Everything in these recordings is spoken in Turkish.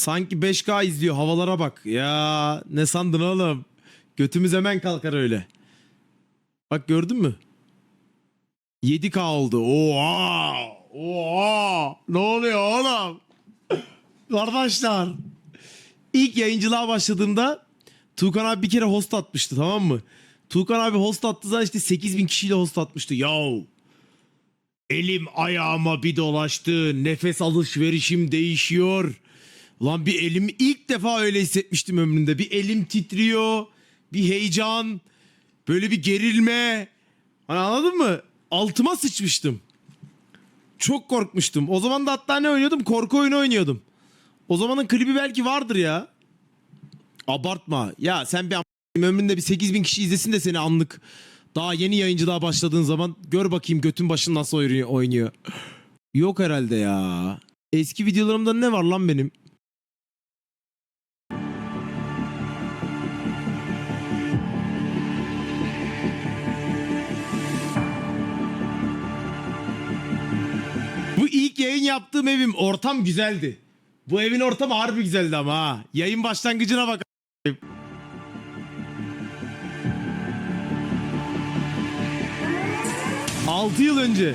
Sanki 5K izliyor havalara bak. Ya ne sandın oğlum? Götümüz hemen kalkar öyle. Bak gördün mü? 7K oldu. Oha! Oha! Ne oluyor oğlum? Arkadaşlar. İlk yayıncılığa başladığımda Tuğkan abi bir kere host atmıştı tamam mı? Tuğkan abi host attığı zaman işte 8000 kişiyle host atmıştı. Yahu. Elim ayağıma bir dolaştı. Nefes alışverişim değişiyor. Lan bir elim ilk defa öyle hissetmiştim ömrümde. Bir elim titriyor. Bir heyecan. Böyle bir gerilme. Hani anladın mı? Altıma sıçmıştım. Çok korkmuştum. O zaman da hatta ne oynuyordum? Korku oyunu oynuyordum. O zamanın klibi belki vardır ya. Abartma. Ya sen bir ömründe bir 8000 kişi izlesin de seni anlık. Daha yeni yayıncılığa başladığın zaman gör bakayım götün başın nasıl oynuyor. Yok herhalde ya. Eski videolarımda ne var lan benim? İlk yayın yaptığım evim ortam güzeldi. Bu evin ortamı harbi güzeldi ama ha. Yayın başlangıcına bak. Altı yıl önce.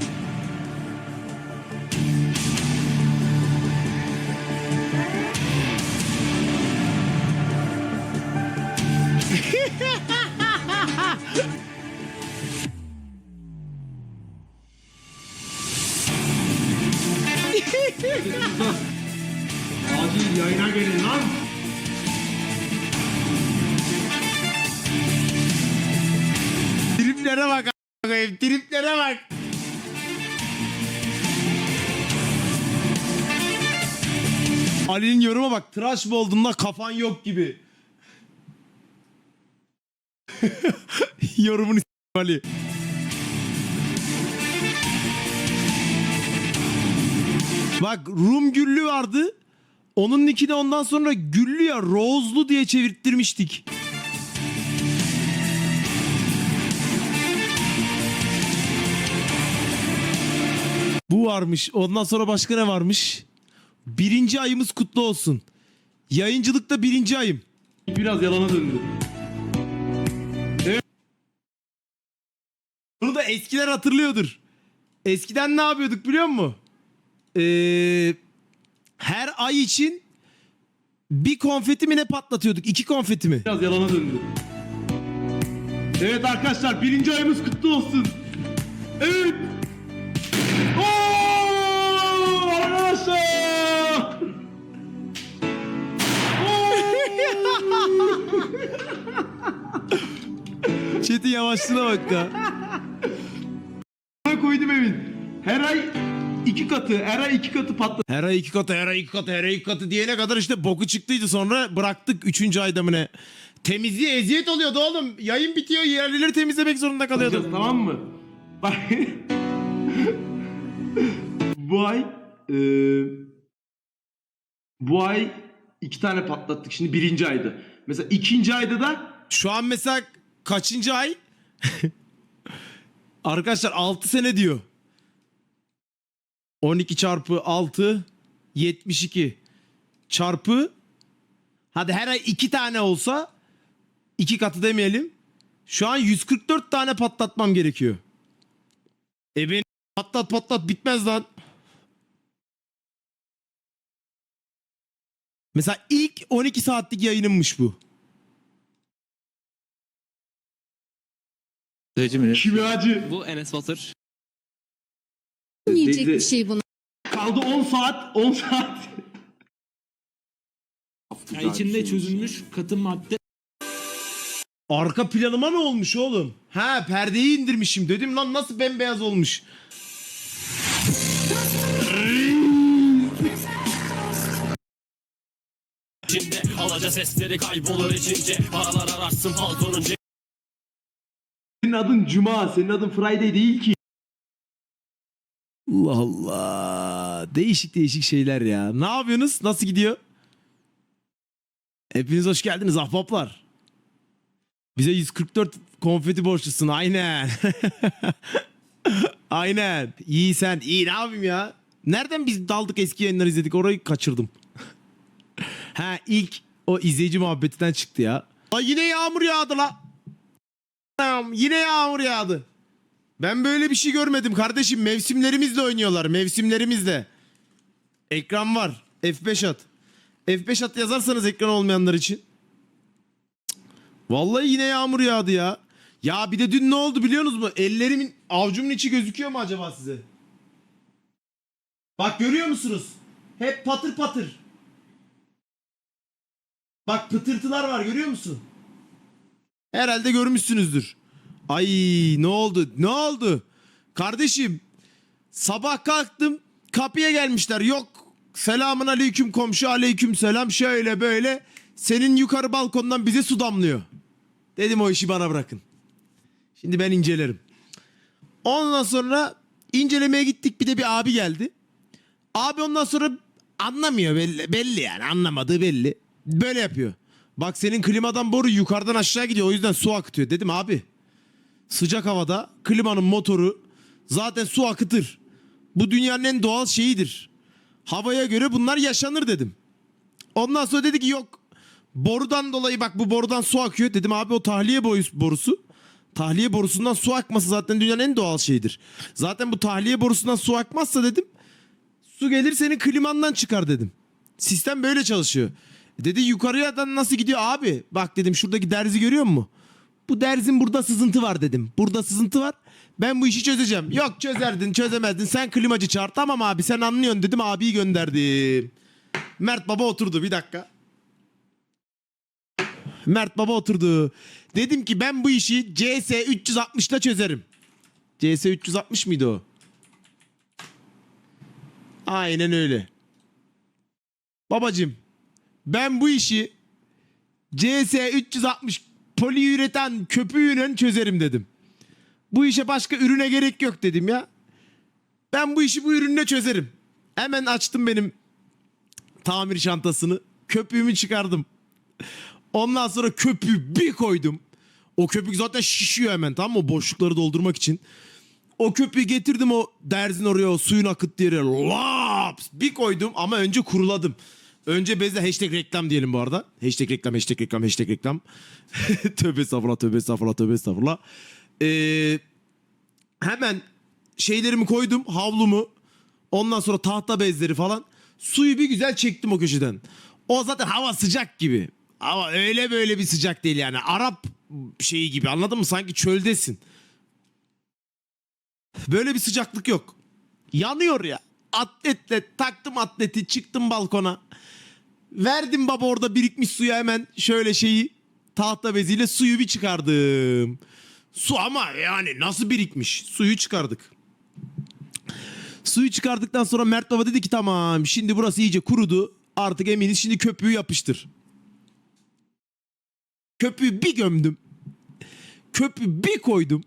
Acil yayına gelin lan. Triplere bak a**ayım, triplere bak. Ali'nin yoruma bak. Tıraş mı oldun da kafan yok gibi. Yorumunu Ali. Bak Rum Güllü vardı. Onun nickini ondan sonra Güllü ya Rose'lu diye çevirttirmiştik. Bu varmış. Ondan sonra başka ne varmış? Birinci ayımız kutlu olsun. Yayıncılıkta birinci ayım. Biraz yalana döndü. Bunu da eskiler hatırlıyordur. Eskiden ne yapıyorduk biliyor musun? Ee, her ay için bir konfeti mi ne patlatıyorduk? İki konfeti mi? Biraz yalana döndü. Evet arkadaşlar birinci ayımız kutlu olsun. Evet. Oo, arkadaşlar. Çetin yavaşlığına bak ya. Koydum evin. Her ay iki katı, her ay iki katı patladı. Her ay iki katı, her ay iki katı, her ay iki katı diyene kadar işte boku çıktıydı sonra bıraktık üçüncü ayda mı ne? Temizliğe eziyet oluyordu oğlum. Yayın bitiyor yerlileri temizlemek zorunda kalıyordum. tamam mı? Bak. bu ay e, bu ay iki tane patlattık. Şimdi birinci aydı. Mesela ikinci ayda da Şu an mesela kaçıncı ay? Arkadaşlar 6 sene diyor. 12 çarpı 6 72 çarpı hadi her ay 2 tane olsa 2 katı demeyelim. Şu an 144 tane patlatmam gerekiyor. E benim patlat patlat bitmez lan. Mesela ilk 12 saatlik yayınımmış bu. Kimyacı. Bu Enes Batur. Yiyecek Teyze- bir şey bunlar. Kaldı 10 saat, 10 saat. Ya içinde çözülmüş katı madde Arka planıma ne olmuş oğlum? Ha perdeyi indirmişim dedim lan nasıl bembeyaz olmuş. içinde Alaca sesleri kaybolur içince Paralar ararsın paltonun Senin adın Cuma, senin adın Friday değil ki. Allah Allah. Değişik değişik şeyler ya. Ne yapıyorsunuz? Nasıl gidiyor? Hepiniz hoş geldiniz ahbaplar. Bize 144 konfeti borçlusun aynen. aynen. İyi sen. İyi ne yapayım ya? Nereden biz daldık eski yayınları izledik orayı kaçırdım. Ha ilk o izleyici muhabbetinden çıktı ya. Ay yine yağmur yağdı la. Yine yağmur yağdı. Ben böyle bir şey görmedim kardeşim. Mevsimlerimizle oynuyorlar. Mevsimlerimizle. Ekran var. F5 at. F5 at yazarsanız ekran olmayanlar için. Vallahi yine yağmur yağdı ya. Ya bir de dün ne oldu biliyor musunuz mu? Ellerimin avucumun içi gözüküyor mu acaba size? Bak görüyor musunuz? Hep patır patır. Bak pıtırtılar var görüyor musun? Herhalde görmüşsünüzdür. Ay ne oldu? Ne oldu? Kardeşim sabah kalktım kapıya gelmişler. Yok selamun aleyküm komşu aleyküm selam şöyle böyle. Senin yukarı balkondan bize su damlıyor. Dedim o işi bana bırakın. Şimdi ben incelerim. Ondan sonra incelemeye gittik bir de bir abi geldi. Abi ondan sonra anlamıyor belli, belli yani anlamadığı belli. Böyle yapıyor. Bak senin klimadan boru yukarıdan aşağı gidiyor o yüzden su akıtıyor. Dedim abi sıcak havada klimanın motoru zaten su akıtır. Bu dünyanın en doğal şeyidir. Havaya göre bunlar yaşanır dedim. Ondan sonra dedi ki yok borudan dolayı bak bu borudan su akıyor. Dedim abi o tahliye borusu. Tahliye borusundan su akması zaten dünyanın en doğal şeyidir. Zaten bu tahliye borusundan su akmazsa dedim su gelir senin klimandan çıkar dedim. Sistem böyle çalışıyor. Dedi yukarıdan nasıl gidiyor abi? Bak dedim şuradaki derzi görüyor musun? Bu derzin burada sızıntı var dedim. Burada sızıntı var. Ben bu işi çözeceğim. Yok çözerdin çözemezdin. Sen klimacı çağır. Tamam abi sen anlıyorsun dedim. Abiyi gönderdim. Mert baba oturdu bir dakika. Mert baba oturdu. Dedim ki ben bu işi CS 360'la çözerim. CS 360 mıydı o? Aynen öyle. Babacım ben bu işi CS 360 poliüretan köpüğüyle çözerim dedim. Bu işe başka ürüne gerek yok dedim ya. Ben bu işi bu ürünle çözerim. Hemen açtım benim tamir çantasını. Köpüğümü çıkardım. Ondan sonra köpüğü bir koydum. O köpük zaten şişiyor hemen tamam mı? Boşlukları doldurmak için. O köpüğü getirdim o derzin oraya o suyun akıttığı yere. Laps! Bir koydum ama önce kuruladım. Önce bezle hashtag reklam diyelim bu arada. Hashtag reklam, hashtag reklam, hashtag reklam. tövbe estağfurullah, tövbe estağfurullah, tövbe estağfurullah. Ee, hemen şeylerimi koydum, havlumu. Ondan sonra tahta bezleri falan. Suyu bir güzel çektim o köşeden. O zaten hava sıcak gibi. Ama öyle böyle bir sıcak değil yani. Arap şeyi gibi anladın mı? Sanki çöldesin. Böyle bir sıcaklık yok. Yanıyor ya. Atletle taktım atleti çıktım balkona. Verdim baba orada birikmiş suya hemen şöyle şeyi tahta beziyle suyu bir çıkardım. Su ama yani nasıl birikmiş? Suyu çıkardık. Suyu çıkardıktan sonra Mert Baba dedi ki tamam şimdi burası iyice kurudu. Artık eminiz şimdi köpüğü yapıştır. Köpüğü bir gömdüm. Köpüğü bir koydum.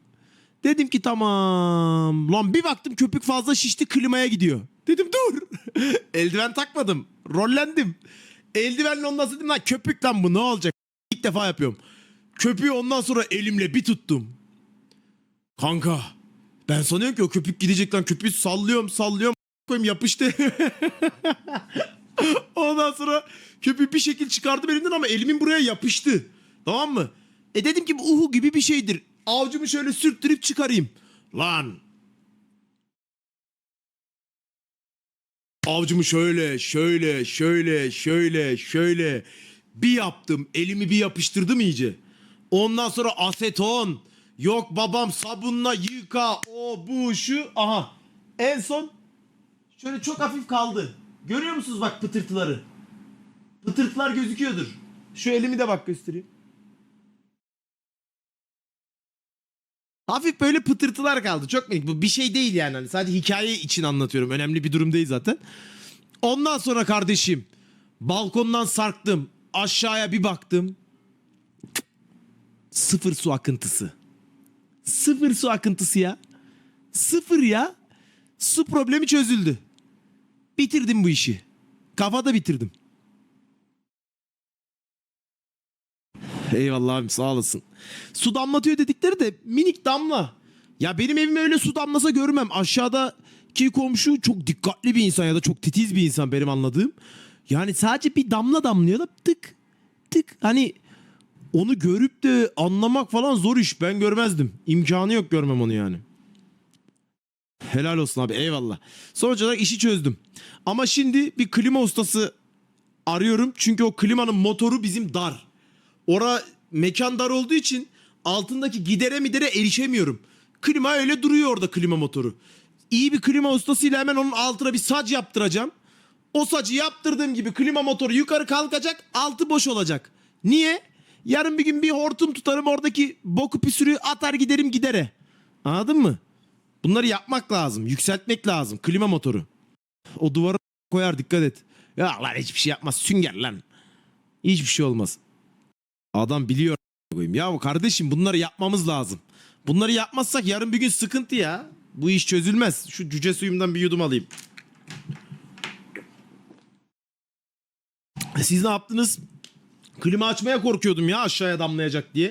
Dedim ki tamam. Lan bir baktım köpük fazla şişti klimaya gidiyor. Dedim dur. Eldiven takmadım. Rollendim. Eldivenle ondan sonra dedim lan köpük lan bu ne olacak? İlk defa yapıyorum. Köpüğü ondan sonra elimle bir tuttum. Kanka ben sanıyorum ki o köpük gidecek lan köpüğü sallıyorum sallıyorum koyayım yapıştı. ondan sonra köpüğü bir şekil çıkardım elimden ama elimin buraya yapıştı. Tamam mı? E dedim ki bu uhu gibi bir şeydir. Avcumu şöyle sürttürüp çıkarayım. Lan. Avcumu şöyle, şöyle, şöyle, şöyle, şöyle bir yaptım. Elimi bir yapıştırdım iyice. Ondan sonra aseton. Yok babam sabunla yıka. O bu şu. Aha. En son şöyle çok hafif kaldı. Görüyor musunuz bak pıtırtıları? Pıtırtılar gözüküyordur. Şu elimi de bak göstereyim. Hafif böyle pıtırtılar kaldı. Çok minik. Bu bir şey değil yani. Hani sadece hikaye için anlatıyorum. Önemli bir durum değil zaten. Ondan sonra kardeşim balkondan sarktım. Aşağıya bir baktım. Sıfır su akıntısı. Sıfır su akıntısı ya. Sıfır ya. Su problemi çözüldü. Bitirdim bu işi. Kafada bitirdim. Eyvallah abim sağ olasın. Su damlatıyor dedikleri de minik damla. Ya benim evime öyle su damlasa görmem. Aşağıdaki komşu çok dikkatli bir insan ya da çok titiz bir insan benim anladığım. Yani sadece bir damla damlıyor da tık tık hani onu görüp de anlamak falan zor iş. Ben görmezdim. İmkanı yok görmem onu yani. Helal olsun abi eyvallah. Sonuç olarak işi çözdüm. Ama şimdi bir klima ustası arıyorum. Çünkü o klimanın motoru bizim dar. Ora mekan dar olduğu için altındaki gidere midere erişemiyorum. Klima öyle duruyor orada klima motoru. İyi bir klima ustasıyla hemen onun altına bir sac yaptıracağım. O sacı yaptırdığım gibi klima motoru yukarı kalkacak altı boş olacak. Niye? Yarın bir gün bir hortum tutarım oradaki boku püsürü atar giderim gidere. Anladın mı? Bunları yapmak lazım. Yükseltmek lazım. Klima motoru. O duvara koyar dikkat et. Ya lan hiçbir şey yapmaz. Sünger lan. Hiçbir şey olmaz. Adam biliyor koyayım. Ya kardeşim bunları yapmamız lazım. Bunları yapmazsak yarın bir gün sıkıntı ya. Bu iş çözülmez. Şu cüce suyumdan bir yudum alayım. Siz ne yaptınız? Klima açmaya korkuyordum ya aşağıya damlayacak diye.